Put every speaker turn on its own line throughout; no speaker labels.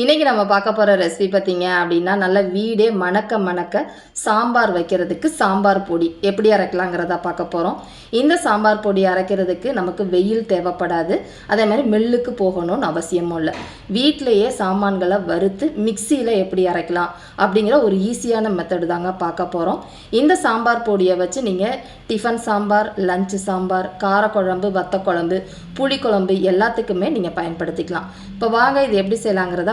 இன்றைக்கி நம்ம பார்க்க போகிற ரெசிபி பார்த்தீங்க அப்படின்னா நல்ல வீடே மணக்க மணக்க சாம்பார் வைக்கிறதுக்கு சாம்பார் பொடி. எப்படி அரைக்கலாங்கிறத பார்க்க போகிறோம் இந்த சாம்பார் பொடி அரைக்கிறதுக்கு நமக்கு வெயில் தேவைப்படாது. அதே மாதிரி மில்லுக்கு போகணும்னு அவசியமும் இல்லை. வீட்டிலையே சாமான்களை வறுத்து மிக்சியில் எப்படி அரைக்கலாம் அப்படிங்கிற ஒரு ஈஸியான மெத்தடு தாங்க பார்க்க போகிறோம் இந்த சாம்பார் பொடியை வச்சு நீங்கள் டிஃபன் சாம்பார் லஞ்சு சாம்பார் காரக்குழம்பு வத்தக்குழம்பு புளிக்குழம்பு எல்லாத்துக்குமே நீங்கள் பயன்படுத்திக்கலாம். இப்போ வாங்க இது எப்படி செய்யலாங்கிறத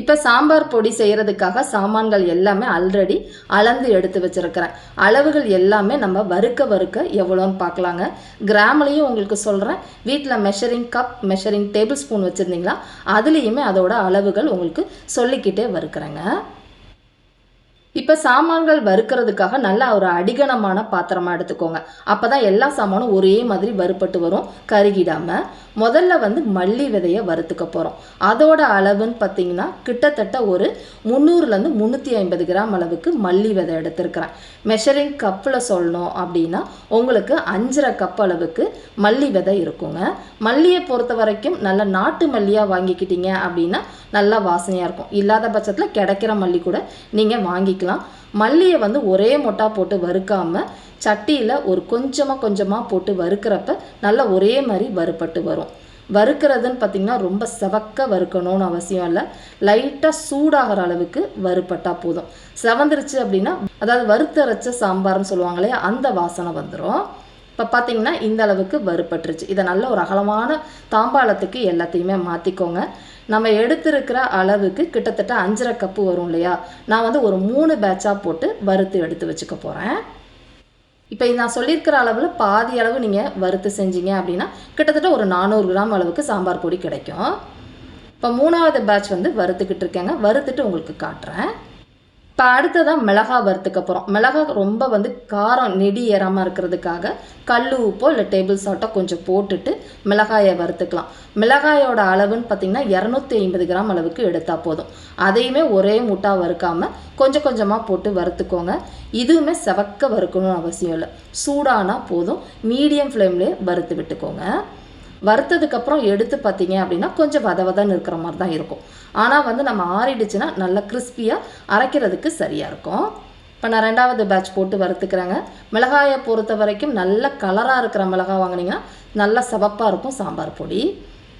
இப்போ சாம்பார் பொடி செய்கிறதுக்காக சாமான்கள் எல்லாமே ஆல்ரெடி அளந்து எடுத்து வச்சுருக்கிறேன். அளவுகள் எல்லாமே நம்ம வறுக்க வறுக்க எவ்வளோன்னு பார்க்கலாங்க. கிராம்லேயும் உங்களுக்கு சொல்கிறேன் வீட்டில் measuring cup measuring tablespoon வச்சுருந்தீங்களா? அதுலேயுமே அதோட அளவுகள் உங்களுக்கு சொல்லிக்கிட்டே வறுக்கிறேங்க. இப்போ சாமான்கள் வறுக்கிறதுக்காக நல்லா ஒரு அடிகனமான பாத்திரமாக எடுத்துக்கோங்க. அப்போ தான் எல்லா சாமானும் ஒரே மாதிரி வறுப்பட்டு வரும் கருகிடாமல் முதல்ல வந்து மல்லி விதையை வறுத்துக்க போகிறோம் அதோட அளவுன்னு பார்த்தீங்கன்னா கிட்டத்தட்ட ஒரு முந்நூறுலேருந்து முந்நூற்றி ஐம்பது கிராம் அளவுக்கு மல்லி விதை எடுத்திருக்கிறேன். மெஷரிங் கப்பில் சொல்லணும் அப்படின்னா உங்களுக்கு அஞ்சரை கப் அளவுக்கு மல்லி விதை இருக்குங்க. மல்லியை பொறுத்த வரைக்கும் நல்ல நாட்டு மல்லியாக வாங்கிக்கிட்டீங்க அப்படின்னா நல்லா வாசனையாக இருக்கும். இல்லாத பட்சத்தில் கிடைக்கிற மல்லி கூட நீங்கள் வாங்கிக்கலாம் மல்லியை வந்து ஒரே மொட்டா போட்டு வறுக்காமல் சட்டியில் ஒரு கொஞ்சமாக கொஞ்சமாக போட்டு வறுக்கிறப்ப நல்லா ஒரே மாதிரி வறுப்பட்டு வரும். வறுக்கிறதுன்னு பார்த்திங்கன்னா ரொம்ப செவக்க வறுக்கணும்னு அவசியம் இல்லை. லைட்டாக சூடாகிற அளவுக்கு வறுப்பட்டால் போதும். செவந்துருச்சு அப்படின்னா அதாவது வறுத்தரைச்ச சாம்பார்னு சொல்லுவாங்க இல்லையா அந்த வாசனை வந்துடும் இப்போ பார்த்தீங்கன்னா இந்த அளவுக்கு வறுப்பட்டுருச்சு இதை நல்ல ஒரு அகலமான தாம்பாளத்துக்கு எல்லாத்தையுமே மாற்றிக்கோங்க நம்ம எடுத்திருக்கிற அளவுக்கு கிட்டத்தட்ட அஞ்சரை கப்பு வரும் இல்லையா? நான் வந்து ஒரு மூணு பேட்சாக போட்டு வறுத்து எடுத்து வச்சுக்க போகிறேன் இப்போ நான் சொல்லியிருக்கிற அளவில் பாதி அளவு நீங்கள் வறுத்து செஞ்சீங்க அப்படின்னா கிட்டத்தட்ட ஒரு நானூறு கிராம் அளவுக்கு சாம்பார் பொடி கிடைக்கும். இப்போ மூணாவது பேட்ச் வந்து வறுத்துக்கிட்டு இருக்கேங்க. வறுத்துட்டு உங்களுக்கு காட்டுறேன். இப்போ அடுத்ததாக மிளகா வறுத்துக்க போகிறோம் மிளகா ரொம்ப வந்து காரம் நெடி ஏறாமல் இருக்கிறதுக்காக கல் உப்போ இல்லை டேபிள் சால்ட்டோ கொஞ்சம் போட்டுட்டு மிளகாயை வறுத்துக்கலாம். மிளகாயோட அளவுன்னு பார்த்திங்கன்னா இரநூத்தி ஐம்பது கிராம் அளவுக்கு எடுத்தால் போதும். அதையுமே ஒரே முட்டாக வறுக்காமல் கொஞ்சம் கொஞ்சமாக போட்டு வறுத்துக்கோங்க. இதுவுமே செவக்க வறுக்கணும்னு அவசியம் இல்லை. சூடானா போதும். மீடியம் ஃப்ளேம்லேயே வறுத்து விட்டுக்கோங்க. வறுத்ததுக்கப்புறம் எடுத்து பார்த்தீங்க அப்படின்னா கொஞ்சம் வத வதன்னு இருக்கிற மாதிரி தான் இருக்கும். ஆனால் வந்து நம்ம ஆறிடுச்சுன்னா நல்லா கிறிஸ்பியாக அரைக்கிறதுக்கு சரியாக இருக்கும். இப்போ நான் ரெண்டாவது பேட்ச் போட்டு வறுத்துக்கிறேங்க. மிளகாயை பொறுத்த வரைக்கும் நல்ல கலராக இருக்கிற மிளகாய் வாங்கினீங்கன்னா நல்லா சிவப்பாக இருக்கும் சாம்பார் பொடி.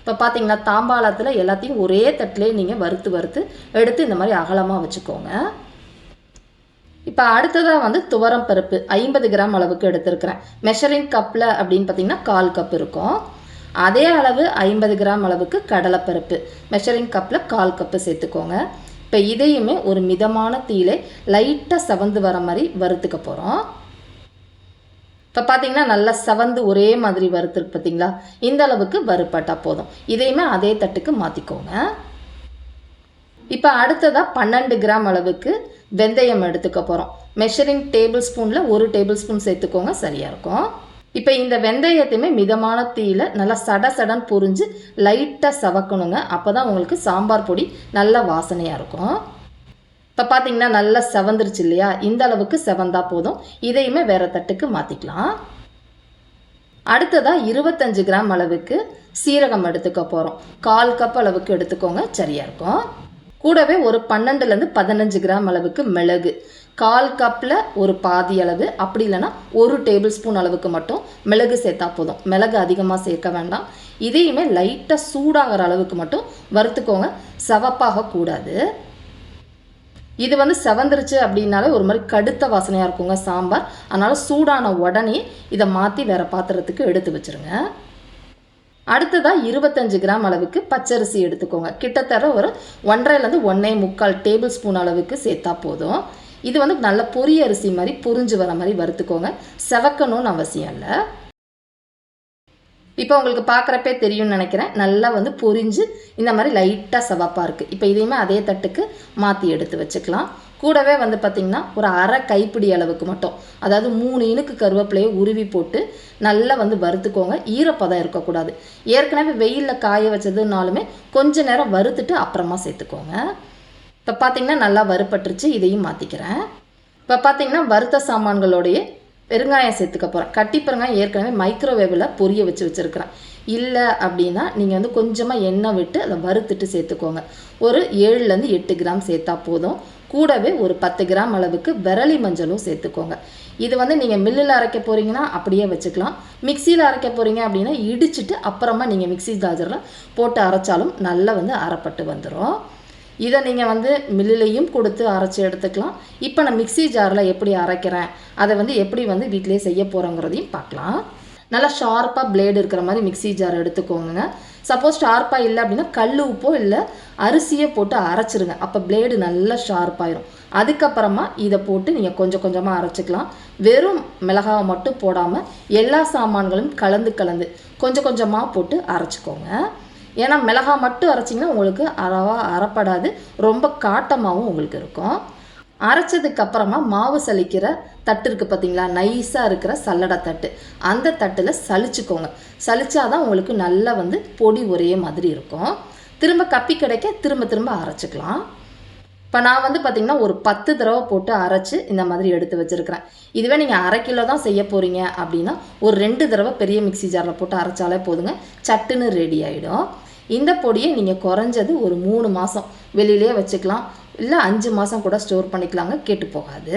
இப்போ பார்த்தீங்கன்னா தாம்பாளத்தில் எல்லாத்தையும் ஒரே தட்டிலே நீங்கள் வறுத்து வறுத்து எடுத்து இந்த மாதிரி அகலமாக வச்சுக்கோங்க. இப்போ அடுத்ததாக வந்து துவரம் பருப்பு ஐம்பது கிராம் அளவுக்கு எடுத்துருக்கிறேன். மெஷரிங் கப்பில் அப்படின்னு பார்த்தீங்கன்னா கால் கப் இருக்கும். அதே அளவு ஐம்பது கிராம் அளவுக்கு கடலைப்பருப்பு. மெஷரிங் கப்பில் கால் கப்பு சேர்த்துக்கோங்க. இப்போ இதையுமே ஒரு மிதமான தீயிலே லைட்டாக செவந்து வர மாதிரி வறுத்துக்க போகிறோம் இப்போ பார்த்தீங்கன்னா நல்லா செவந்து ஒரே மாதிரி வறுத்துருக்கு பார்த்தீங்களா இந்த அளவுக்கு வறுப்பட்டால் போதும். இதையுமே அதே தட்டுக்கு மாற்றிக்கோங்க இப்போ அடுத்ததாக பன்னெண்டு கிராம் அளவுக்கு வெந்தயம் எடுத்துக்க போகிறோம் மெஷரிங் டேபிள் ஸ்பூனில் ஒரு டேபிள் ஸ்பூன் சேர்த்துக்கோங்க சரியாக இருக்கும். இப்போ இந்த வெந்தயத்தையுமே மிதமான தீயில் நல்லா சட சடன் பொறிஞ்சு லைட்டாக சவக்கணுங்க. அப்போ தான் உங்களுக்கு சாம்பார் பொடி நல்ல வாசனையாக இருக்கும். இப்போ பார்த்தீங்கன்னா நல்லா செவந்துருச்சு இல்லையா? இந்த அளவுக்கு செவந்தா போதும். இதையுமே வேறு தட்டுக்கு மாற்றிக்கலாம் அடுத்ததாக இருபத்தஞ்சு கிராம் அளவுக்கு சீரகம் எடுத்துக்க போகிறோம் கால் கப் அளவுக்கு எடுத்துக்கோங்க சரியாக இருக்கும். கூடவே ஒரு பன்னெண்டுலேருந்து பதினஞ்சு கிராம் அளவுக்கு மிளகு. கால் கப்பில் ஒரு பாதி அளவு அப்படி இல்லைன்னா ஒரு டேபிள் ஸ்பூன் அளவுக்கு மட்டும் மிளகு சேர்த்தா போதும். மிளகு அதிகமாக சேர்க்க வேண்டாம். இதையுமே லைட்டாக சூடாகிற அளவுக்கு மட்டும் வறுத்துக்கோங்க. சவப்பாக கூடாது. இது வந்து செவந்துருச்சு அப்படின்னாலே ஒரு மாதிரி கடுத்த வாசனையாக இருக்குங்க சாம்பார். அதனால் சூடான உடனே இதை மாற்றி வேறு பாத்திரத்துக்கு எடுத்து வச்சுருங்க. அடுத்ததாக இருபத்தஞ்சு கிராம் அளவுக்கு பச்சரிசி எடுத்துக்கோங்க. கிட்டத்தட்ட ஒரு ஒன்றரைலேருந்து ஒன்றே முக்கால் டேபிள் ஸ்பூன் அளவுக்கு சேர்த்தா போதும். இது வந்து நல்ல பொரிய அரிசி மாதிரி பொரிஞ்சு வர மாதிரி வறுத்துக்கோங்க. செவக்கணும்னு அவசியம் இல்லை. இப்போ உங்களுக்கு பார்க்குறப்பே தெரியும்னு நினைக்கிறேன். நல்லா வந்து பொரிஞ்சு இந்த மாதிரி லைட்டாக செவப்பாக இருக்குது இப்போ இதையுமே அதே தட்டுக்கு மாற்றி எடுத்து வச்சுக்கலாம். கூடவே வந்து பார்த்திங்கன்னா ஒரு அரை கைப்பிடி அளவுக்கு மட்டும் அதாவது மூணு இனுக்கு கருவேப்பிலையை உருவி போட்டு நல்லா வந்து வறுத்துக்கோங்க. ஈரப்பதம் இருக்கக்கூடாது. ஏற்கனவே வெயிலில் காய வச்சதுனாலுமே கொஞ்ச நேரம் வறுத்துட்டு அப்புறமா சேர்த்துக்கோங்க. இப்போ பார்த்தீங்கன்னா நல்லா வறுப்பட்டுருச்சு இதையும் மாற்றிக்கிறேன் இப்போ பார்த்தீங்கன்னா வறுத்த சாமான்களோடைய பெருங்காயம் சேர்த்துக்க போகிறேன் கட்டி பெருங்காயம் ஏற்கனவே மைக்ரோவேவில் பொரிய வச்சு வச்சுருக்கிறேன். இல்லை அப்படின்னா நீங்கள் வந்து கொஞ்சமாக எண்ணெய் விட்டு அதை வறுத்துட்டு சேர்த்துக்கோங்க. ஒரு ஏழுலேருந்து எட்டு கிராம் சேர்த்தா போதும். கூடவே ஒரு பத்து கிராம் அளவுக்கு விரலி மஞ்சளும் சேர்த்துக்கோங்க. இது வந்து நீங்கள் மில்லில் அரைக்க போகிறீங்கன்னா அப்படியே வச்சுக்கலாம். மிக்சியில் அரைக்க போகிறீங்க அப்படின்னா இடிச்சிட்டு அப்புறமா நீங்கள் மிக்ஸி ஜாஜரில் போட்டு அரைச்சாலும் நல்லா வந்து அரைப்பட்டு வந்துடும் இதை நீங்கள் வந்து மில்லுலேயும் கொடுத்து அரைச்சி எடுத்துக்கலாம். இப்போ நான் மிக்ஸி ஜாரில் எப்படி அரைக்கிறேன்? அதை வந்து எப்படி வந்து வீட்டிலேயே செய்ய போகிறோங்கிறதையும் பார்க்கலாம். நல்லா ஷார்ப்பாக பிளேடு இருக்கிற மாதிரி மிக்ஸி ஜார் எடுத்துக்கோங்க. சப்போஸ் ஷார்ப்பாக இல்லை அப்படின்னா கல் உப்போ இல்லை அரிசியை போட்டு அரைச்சிருங்க. அப்போ பிளேடு நல்லா ஷார்ப்பாயிரும் அதுக்கப்புறமா இதை போட்டு நீங்கள் கொஞ்சம் கொஞ்சமாக அரைச்சிக்கலாம். வெறும் மிளகாவை மட்டும் போடாமல் எல்லா சாமான்களும் கலந்து கலந்து கொஞ்சம் கொஞ்சமாக போட்டு அரைச்சிக்கோங்க. ஏன்னா மிளகா மட்டும் அரைச்சிங்கன்னா உங்களுக்கு அறவா அரைப்படாது ரொம்ப காட்டமாகவும் உங்களுக்கு இருக்கும். அரைச்சதுக்கு அப்புறமா மாவு சலிக்கிற தட்டு இருக்குது பார்த்தீங்களா நைஸாக இருக்கிற சல்லடை தட்டு. அந்த தட்டில் சலிச்சுக்கோங்க. சலிச்சாதான் உங்களுக்கு நல்லா வந்து பொடி ஒரே மாதிரி இருக்கும். திரும்ப கப்பி கிடைக்க திரும்ப திரும்ப அரைச்சிக்கலாம். இப்போ நான் வந்து பார்த்திங்கன்னா ஒரு பத்து தடவை போட்டு அரைச்சி இந்த மாதிரி எடுத்து வச்சுருக்கிறேன். இதுவே நீங்கள் அரை கிலோ தான் செய்ய போகிறீங்க அப்படின்னா ஒரு ரெண்டு தடவை பெரிய மிக்ஸி ஜாரில் போட்டு அரைச்சாலே போதுங்க. சட்டுன்னு ரெடி ஆகிடும் இந்த பொடியை நீங்கள் குறைஞ்சது ஒரு மூணு மாதம் வெளியிலே வச்சுக்கலாம். இல்லை அஞ்சு மாதம் கூட ஸ்டோர் பண்ணிக்கலாங்க. கெட்டு போகாது.